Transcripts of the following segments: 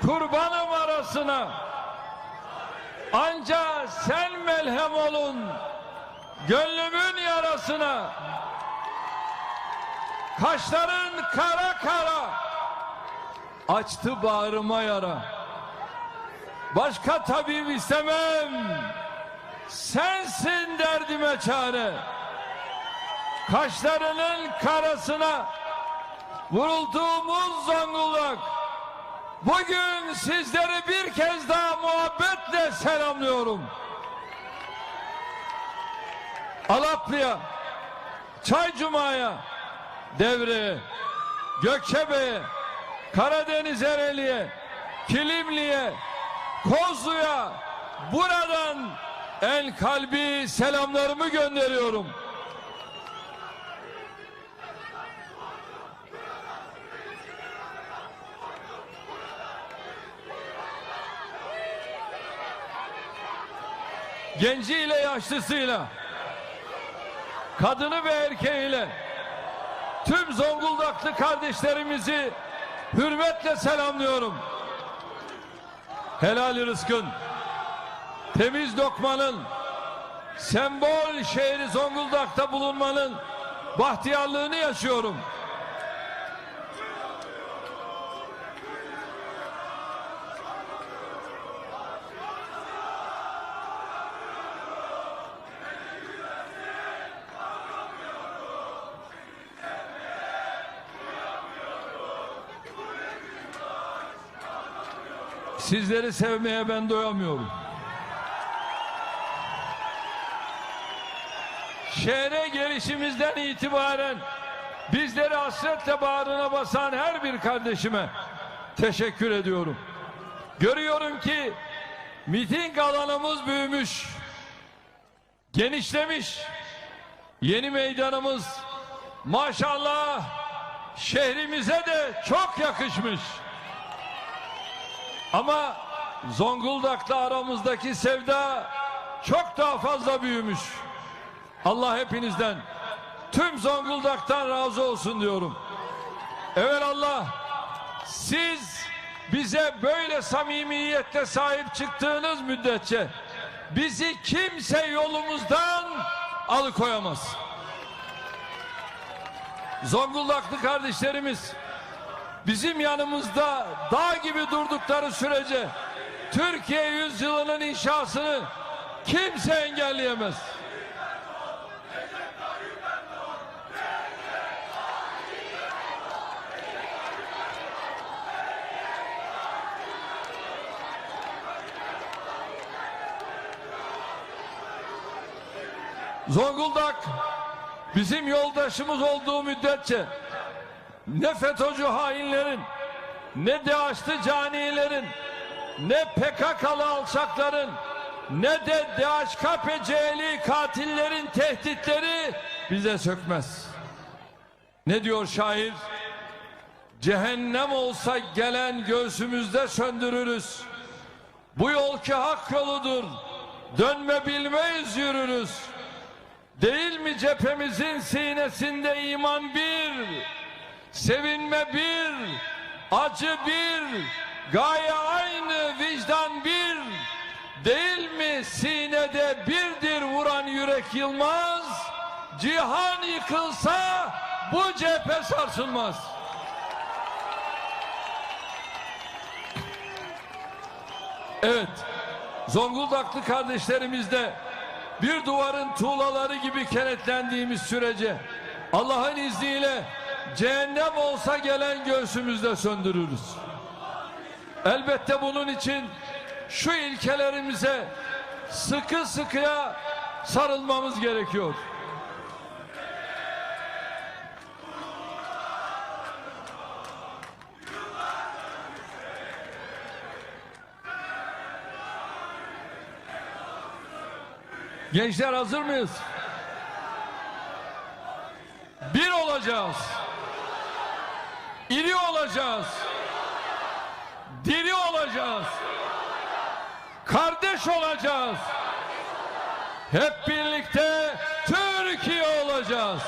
kurbanım arasına. Anca sen melhem olun gönlümün yarasına. Kaşların kara kara açtı bağrıma yara. Başka tabip istemem. Sensin derdime çare. Kaşlarının karasına vurulduğumuz Zonguldak. Bugün sizleri bir kez daha muhabbetle selamlıyorum. Alaplı'ya, Çaycuma'ya, Devre'ye, Gökçebe'ye, Karadeniz Ereli'ye, Kilimli'ye, Kozlu'ya buradan el kalbi selamlarımı gönderiyorum. Genciyle yaşlısıyla, kadını ve erkeğiyle tüm Zonguldaklı kardeşlerimizi hürmetle selamlıyorum. Helal rızkın, temiz lokmanın, sembol şehri Zonguldak'ta bulunmanın bahtiyarlığını yaşıyorum. Sizleri sevmeye ben doyamıyorum. Şehre gelişimizden itibaren bizleri hasretle bağrına basan her bir kardeşime teşekkür ediyorum. Görüyorum ki miting alanımız büyümüş, genişlemiş. Yeni meydanımız maşallah şehrimize de çok yakışmış. Ama Zonguldak'la aramızdaki sevda çok daha fazla büyümüş. Allah hepinizden, tüm Zonguldak'tan razı olsun diyorum. Evet Allah, siz bize böyle samimiyetle sahip çıktığınız müddetçe bizi kimse yolumuzdan alıkoyamaz. Zonguldaklı kardeşlerimiz bizim yanımızda dağ gibi durdukları sürece Türkiye yüzyılının inşasını kimse engelleyemez. Zonguldak bizim yoldaşımız olduğu müddetçe ne FETÖ'cü hainlerin, ne DAEŞ'li canilerin, ne PKK'lı alçakların, ne de DHKPC'li katillerin tehditleri bize sökmez. Ne diyor şair? Cehennem olsa gelen göğsümüzde söndürürüz. Bu yol ki hak yoludur. Dönme bilmeyiz yürürüz. Değil mi cephemizin sinesinde iman bir? Sevinme bir, acı bir, gaye aynı, vicdan bir. Değil mi sinede birdir vuran yürek yılmaz? Cihan yıkılsa bu cephe sarsılmaz. Evet, Zonguldaklı kardeşlerimizde bir duvarın tuğlaları gibi kenetlendiğimiz sürece Allah'ın izniyle cehennem olsa gelen göğsümüzde söndürürüz. Elbette bunun için şu ilkelerimize sıkı sıkıya sarılmamız gerekiyor. Gençler hazır mıyız? Bir olacağız. İri olacağız. Diri olacağız. Kardeş olacağız. Hep birlikte Türkiye olacağız.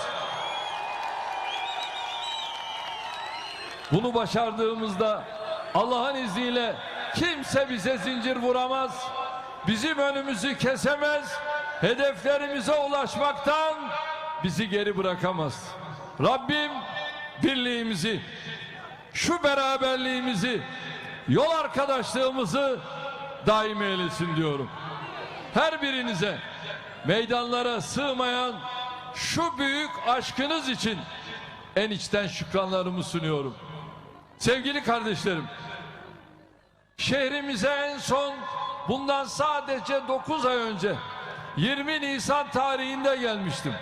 Bunu başardığımızda Allah'ın izniyle kimse bize zincir vuramaz. Bizim önümüzü kesemez. Hedeflerimize ulaşmaktan bizi geri bırakamaz. Rabbim birliğimizi, şu beraberliğimizi, yol arkadaşlığımızı daim eylesin diyorum. Her birinize meydanlara sığmayan şu büyük aşkınız için en içten şükranlarımı sunuyorum. Sevgili kardeşlerim, şehrimize en son bundan sadece 9 ay önce 20 Nisan tarihinde gelmiştim.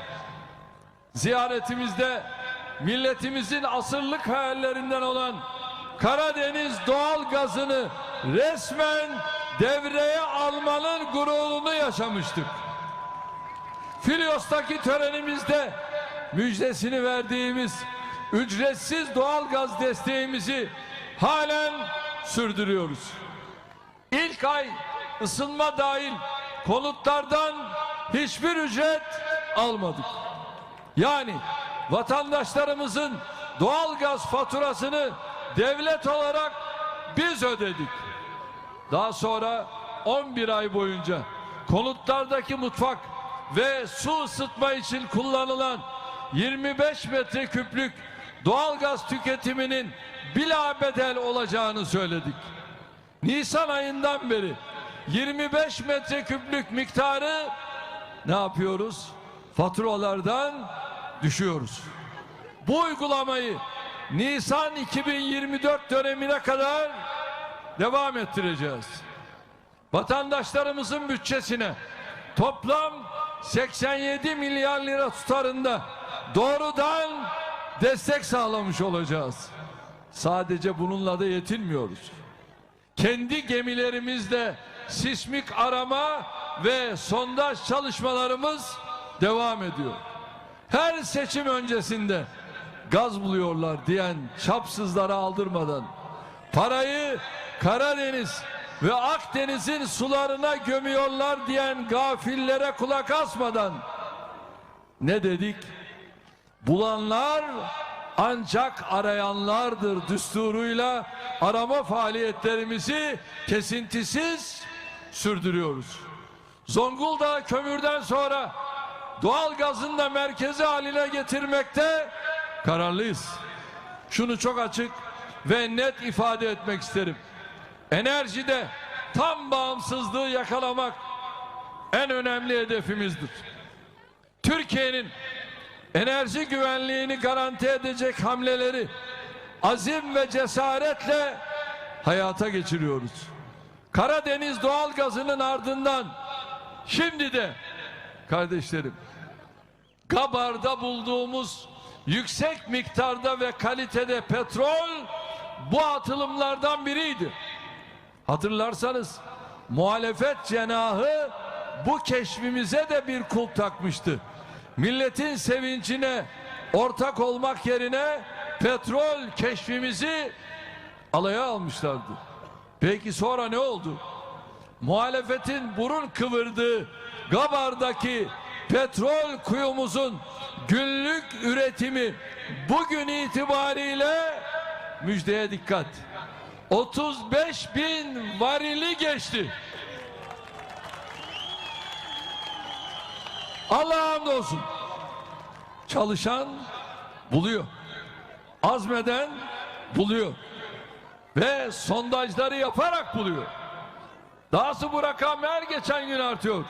Ziyaretimizde milletimizin asırlık hayallerinden olan Karadeniz doğal gazını resmen devreye almanın gururunu yaşamıştık. Filyos'taki törenimizde müjdesini verdiğimiz ücretsiz doğal gaz desteğimizi halen sürdürüyoruz. İlk ay ısınma dahil konutlardan hiçbir ücret almadık. Yani vatandaşlarımızın doğal gaz faturasını devlet olarak biz ödedik. Daha sonra 11 ay boyunca konutlardaki mutfak ve su ısıtma için kullanılan 25 metreküplük doğal gaz tüketiminin bila bedel olacağını söyledik. Nisan ayından beri 25 metreküplük miktarı ne yapıyoruz? Faturalardan düşüyoruz. Bu uygulamayı Nisan 2024 dönemine kadar devam ettireceğiz. Vatandaşlarımızın bütçesine toplam 87 milyar lira tutarında doğrudan destek sağlamış olacağız. Sadece bununla da yetinmiyoruz. Kendi gemilerimizle sismik arama ve sondaj çalışmalarımız devam ediyor. Her seçim öncesinde gaz buluyorlar diyen çapsızlara aldırmadan parayı Karadeniz ve Akdeniz'in sularına gömüyorlar diyen gafillere kulak asmadan ne dedik? Bulanlar ancak arayanlardır düsturuyla arama faaliyetlerimizi kesintisiz sürdürüyoruz. Zonguldak kömürden sonra doğal gazın da merkezi haline getirmekte kararlıyız. Şunu çok açık ve net ifade etmek isterim. Enerjide tam bağımsızlığı yakalamak en önemli hedefimizdir. Türkiye'nin enerji güvenliğini garanti edecek hamleleri azim ve cesaretle hayata geçiriyoruz. Karadeniz doğal gazının ardından şimdi de kardeşlerim Gabar'da bulduğumuz yüksek miktarda ve kalitede petrol bu atılımlardan biriydi. Hatırlarsanız muhalefet cenahı bu keşfimize de bir kulp takmıştı. Milletin sevincine ortak olmak yerine petrol keşfimizi alaya almışlardı. Peki sonra ne oldu? Muhalefetin burun kıvırdığı Gabar'daki petrol kuyumuzun günlük üretimi bugün itibariyle müjdeye dikkat. 35 bin varili geçti. Allah'a hamdolsun. Çalışan buluyor. Azmeden buluyor. Ve sondajları yaparak buluyor. Dahası bu rakam her geçen gün artıyor.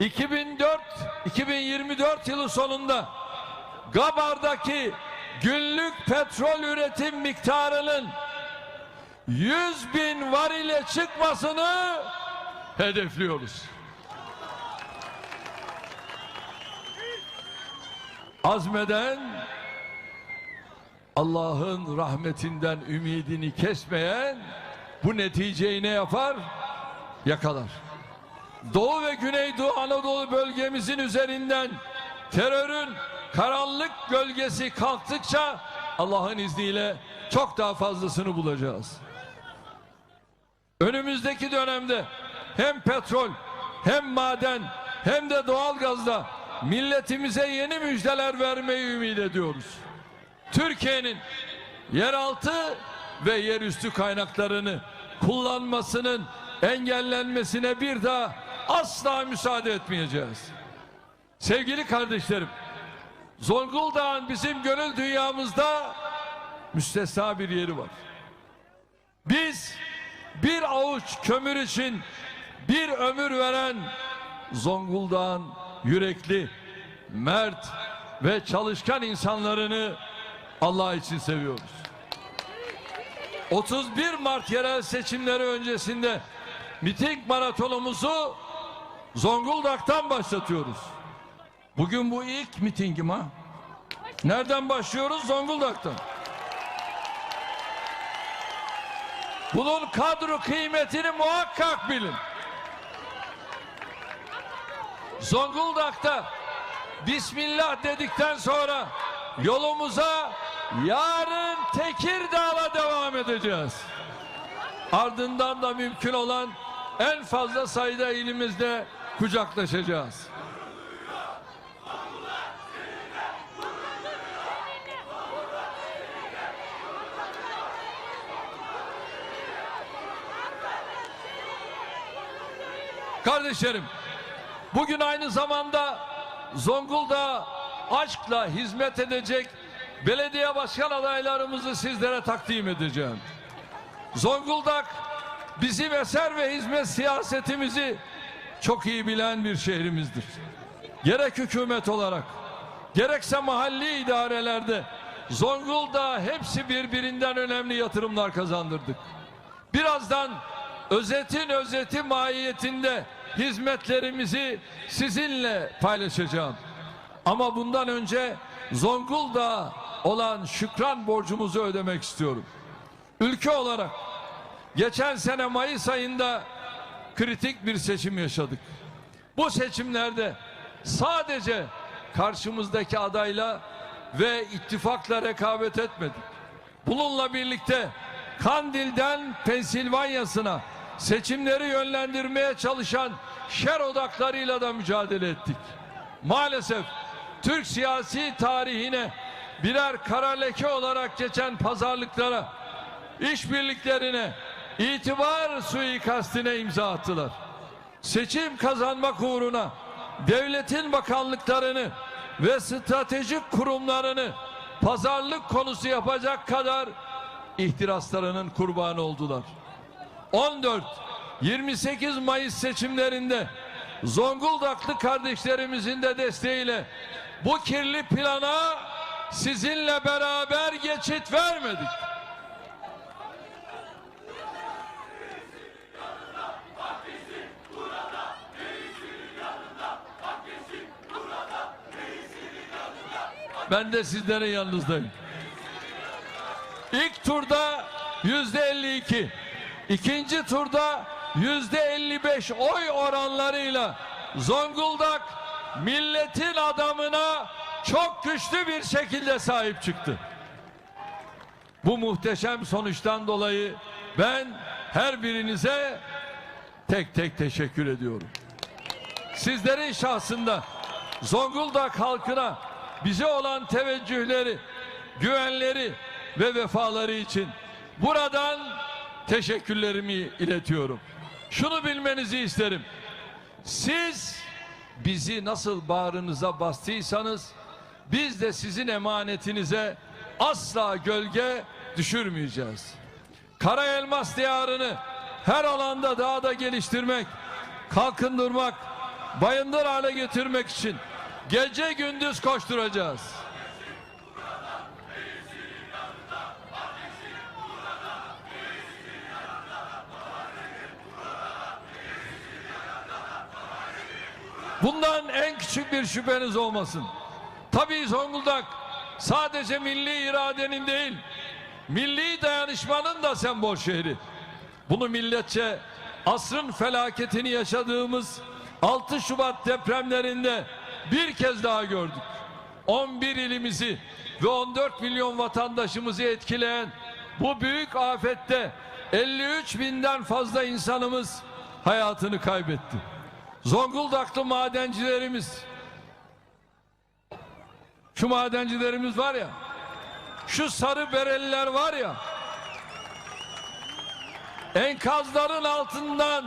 2004 2024 yılı sonunda Gabar'daki günlük petrol üretim miktarının 100 bin var ile çıkmasını hedefliyoruz. Azmeden Allah'ın rahmetinden ümidini kesmeyen bu neticeyi ne yapar? Yakalar. Doğu ve Güneydoğu Anadolu bölgemizin üzerinden terörün karanlık gölgesi kalktıkça Allah'ın izniyle çok daha fazlasını bulacağız. Önümüzdeki dönemde hem petrol hem maden hem de doğalgazda milletimize yeni müjdeler vermeyi ümit ediyoruz. Türkiye'nin yeraltı ve yerüstü kaynaklarını kullanmasının engellenmesine bir daha asla müsaade etmeyeceğiz. Sevgili kardeşlerim, Zonguldak'ın bizim gönül dünyamızda müstesna bir yeri var. Biz bir avuç kömür için bir ömür veren Zonguldak'ın yürekli, mert ve çalışkan insanlarını Allah için seviyoruz. 31 Mart yerel seçimleri öncesinde miting maratonumuzu Zonguldak'tan başlatıyoruz. Bugün bu ilk mitingim ha. Nereden başlıyoruz? Zonguldak'tan. Bunun kadro kıymetini muhakkak bilin. Zonguldak'ta Bismillah dedikten sonra yolumuza yarın Tekirdağ'a devam edeceğiz. Ardından da mümkün olan en fazla sayıda ilimizde kucaklaşacağız. Kardeşlerim, bugün aynı zamanda Zonguldak aşkla hizmet edecek belediye başkan adaylarımızı sizlere takdim edeceğim. Zonguldak bizim eser ve hizmet siyasetimizi çok iyi bilen bir şehrimizdir. Gerek hükümet olarak, gerekse mahalli idarelerde Zonguldak hepsi birbirinden önemli yatırımlar kazandırdık. Birazdan özetin özeti mahiyetinde hizmetlerimizi sizinle paylaşacağım. Ama bundan önce Zonguldak olan şükran borcumuzu ödemek istiyorum. Ülke olarak geçen sene Mayıs ayında kritik bir seçim yaşadık. Bu seçimlerde sadece karşımızdaki adayla ve ittifakla rekabet etmedik. Bununla birlikte Kandil'den Pensilvanya'sına seçimleri yönlendirmeye çalışan şer odaklarıyla da mücadele ettik. Maalesef Türk siyasi tarihine birer kara leke olarak geçen pazarlıklara, işbirliklerine, itibar suikastine imza attılar. Seçim kazanmak uğruna devletin bakanlıklarını ve stratejik kurumlarını pazarlık konusu yapacak kadar ihtiraslarının kurbanı oldular. 14-28 Mayıs seçimlerinde Zonguldaklı kardeşlerimizin de desteğiyle bu kirli plana sizinle beraber geçit vermedik. Ben de sizlerin yanınızdayım. İlk turda yüzde 52, ikinci turda yüzde 55 oy oranlarıyla Zonguldak milletin adamına çok güçlü bir şekilde sahip çıktı. Bu muhteşem sonuçtan dolayı ben her birinize tek tek teşekkür ediyorum. Sizlerin şahsında Zonguldak halkına bize olan teveccühleri, güvenleri ve vefaları için buradan teşekkürlerimi iletiyorum. Şunu bilmenizi isterim. Siz bizi nasıl bağrınıza bastıysanız biz de sizin emanetinize asla gölge düşürmeyeceğiz. Kara elmas diyarını her alanda daha da geliştirmek, kalkındırmak, bayındır hale getirmek için gece gündüz koşturacağız. Bundan en küçük bir şüpheniz olmasın. Tabii Zonguldak sadece milli iradenin değil, milli dayanışmanın da sembol şehri. Bunu milletçe asrın felaketini yaşadığımız 6 Şubat depremlerinde bir kez daha gördük. 11 ilimizi ve 14 milyon vatandaşımızı etkileyen bu büyük afette 53 binden fazla insanımız hayatını kaybetti. Zonguldaklı madencilerimiz şu madencilerimiz var ya şu sarı bereliler var ya enkazların altından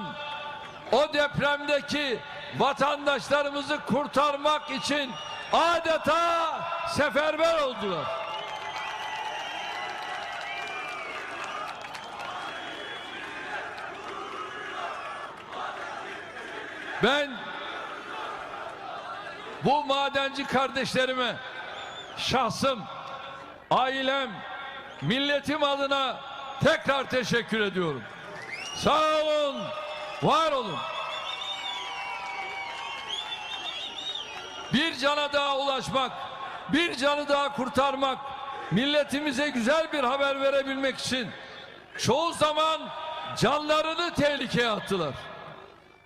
o depremdeki vatandaşlarımızı kurtarmak için adeta seferber oldular. Ben bu madenci kardeşlerime şahsım, ailem, milletim adına tekrar teşekkür ediyorum. Sağ olun, var olun. Bir cana daha ulaşmak, bir canı daha kurtarmak, milletimize güzel bir haber verebilmek için çoğu zaman canlarını tehlikeye attılar.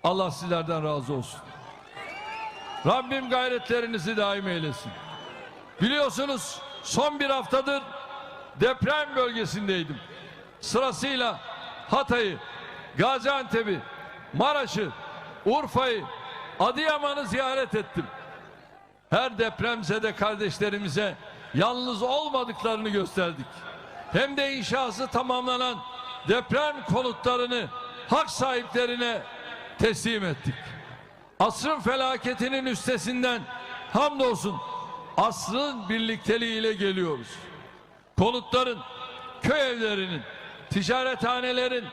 Allah sizlerden razı olsun. Rabbim gayretlerinizi daim eylesin. Biliyorsunuz son bir haftadır deprem bölgesindeydim. Sırasıyla Hatay'ı, Gaziantep'i, Maraş'ı, Urfa'yı, Adıyaman'ı ziyaret ettim. Her depremzede kardeşlerimize yalnız olmadıklarını gösterdik. Hem de inşası tamamlanan deprem konutlarını hak sahiplerine teslim ettik. Asrın felaketinin üstesinden hamdolsun asrın birlikteliğiyle geliyoruz. Konutların, köy evlerinin, ticarethanelerin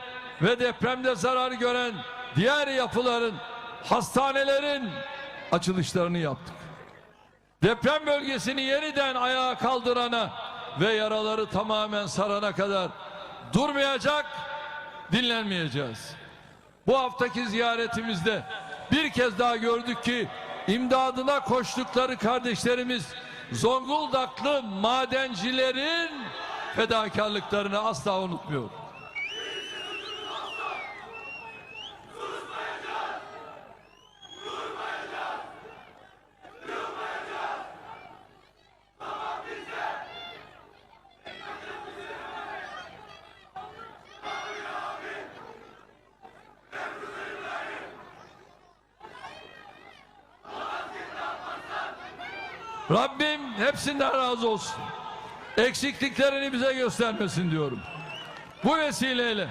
ve depremde zarar gören diğer yapıların, hastanelerin açılışlarını yaptık. Deprem bölgesini yeniden ayağa kaldırana ve yaraları tamamen sarana kadar durmayacak, dinlenmeyeceğiz. Bu haftaki ziyaretimizde bir kez daha gördük ki imdadına koştukları kardeşlerimiz Zonguldaklı madencilerin fedakarlıklarını asla unutmuyor. Rabbim hepsinden razı olsun. Eksikliklerini bize göstermesin diyorum. Bu vesileyle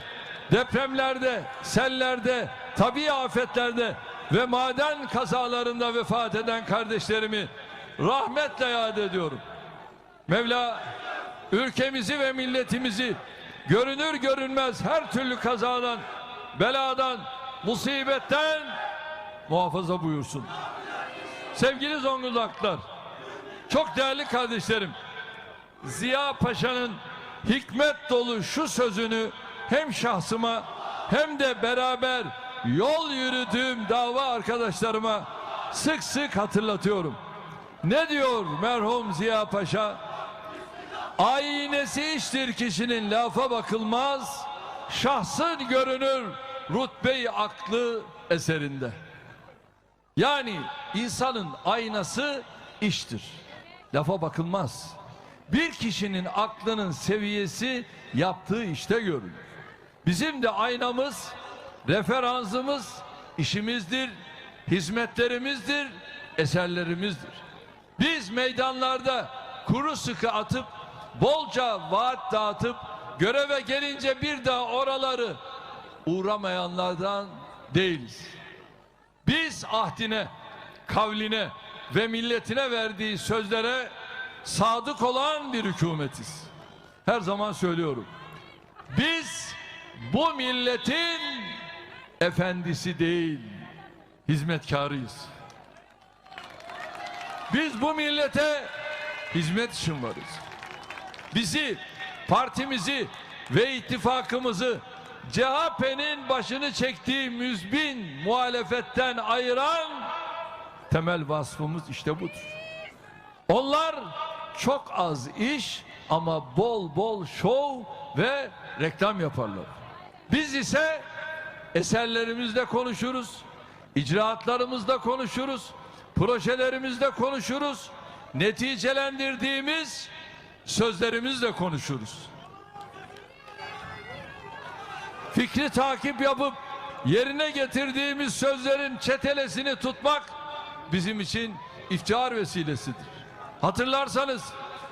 depremlerde, sellerde, tabi afetlerde ve maden kazalarında vefat eden kardeşlerimi rahmetle yad ediyorum. Mevla ülkemizi ve milletimizi görünür görünmez her türlü kazadan, beladan, musibetten muhafaza buyursun. Sevgili Zonguldaklılar, çok değerli kardeşlerim, Ziya Paşa'nın hikmet dolu şu sözünü hem şahsıma hem de beraber yol yürüdüğüm dava arkadaşlarıma sık sık hatırlatıyorum. Ne diyor merhum Ziya Paşa? Aynesi iştir kişinin lafa bakılmaz, şahsın görünür rütbeyi aklı eserinde. Yani insanın aynası iştir. Lafa bakılmaz. Bir kişinin aklının seviyesi yaptığı işte görülür. Bizim de aynamız, referansımız işimizdir, hizmetlerimizdir, eserlerimizdir. Biz meydanlarda kuru sıkı atıp bolca vaat dağıtıp göreve gelince bir daha oraları uğramayanlardan değiliz. Biz ahdine, kavline ve milletine verdiği sözlere sadık olan bir hükümetiz. Her zaman söylüyorum. Biz bu milletin efendisi değil, hizmetkarıyız. Biz bu millete hizmet için varız. Bizi, partimizi ve ittifakımızı CHP'nin başını çektiği müzbin muhalefetten ayıran temel vasfımız işte budur. Onlar çok az iş ama bol bol şov ve reklam yaparlar. Biz ise eserlerimizde konuşuruz, icraatlarımızda konuşuruz, projelerimizde konuşuruz, neticelendirdiğimiz sözlerimizle konuşuruz. Fikri takip yapıp yerine getirdiğimiz sözlerin çetelesini tutmak bizim için iftihar vesilesidir. Hatırlarsanız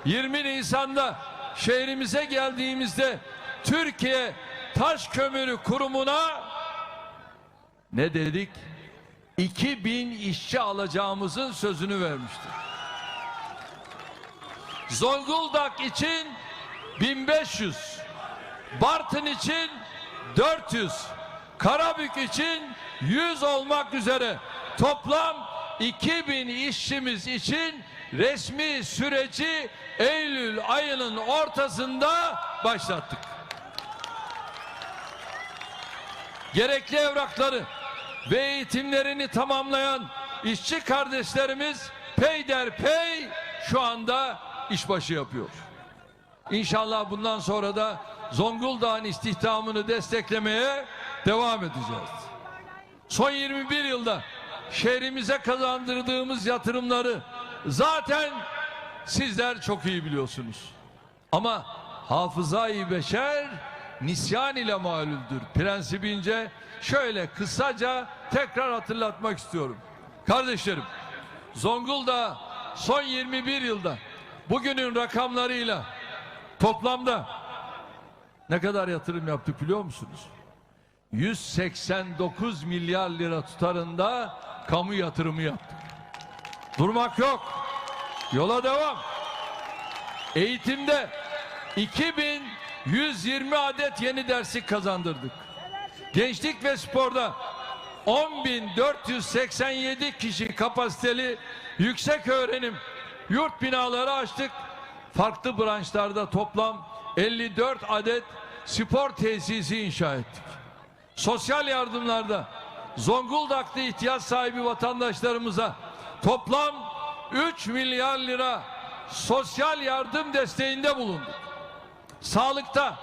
20 Nisan'da şehrimize geldiğimizde Türkiye Taş Kömürü Kurumu'na ne dedik? 2000 işçi alacağımızın sözünü vermiştik. Zonguldak için 1500, Bartın için 400, Karabük için 100 olmak üzere toplam 2000 işçimiz için resmi süreci Eylül ayının ortasında başlattık. Gerekli evrakları ve eğitimlerini tamamlayan işçi kardeşlerimiz peyderpey şu anda işbaşı yapıyor. İnşallah bundan sonra da Zonguldak'ın istihdamını desteklemeye devam edeceğiz. Son 21 yılda şehrimize kazandırdığımız yatırımları zaten sizler çok iyi biliyorsunuz. Ama hafızayı beşer nisyan ile malüldür prensibince şöyle kısaca tekrar hatırlatmak istiyorum. Kardeşlerim Zonguldak son 21 yılda bugünün rakamlarıyla toplamda ne kadar yatırım yaptık biliyor musunuz? 189 milyar lira tutarında kamu yatırımı yaptık. Durmak yok. Yola devam. Eğitimde 2120 adet yeni derslik kazandırdık. Gençlik ve sporda 10.487 kişi kapasiteli yüksek öğrenim yurt binaları açtık. Farklı branşlarda toplam 54 adet spor tesisi inşa ettik. Sosyal yardımlarda Zonguldak'ta ihtiyaç sahibi vatandaşlarımıza toplam 3 milyar lira sosyal yardım desteğinde bulunduk. Sağlıkta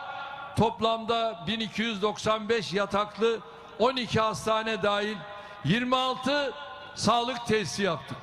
toplamda 1295 yataklı 12 hastane dahil 26 sağlık tesisi yaptık.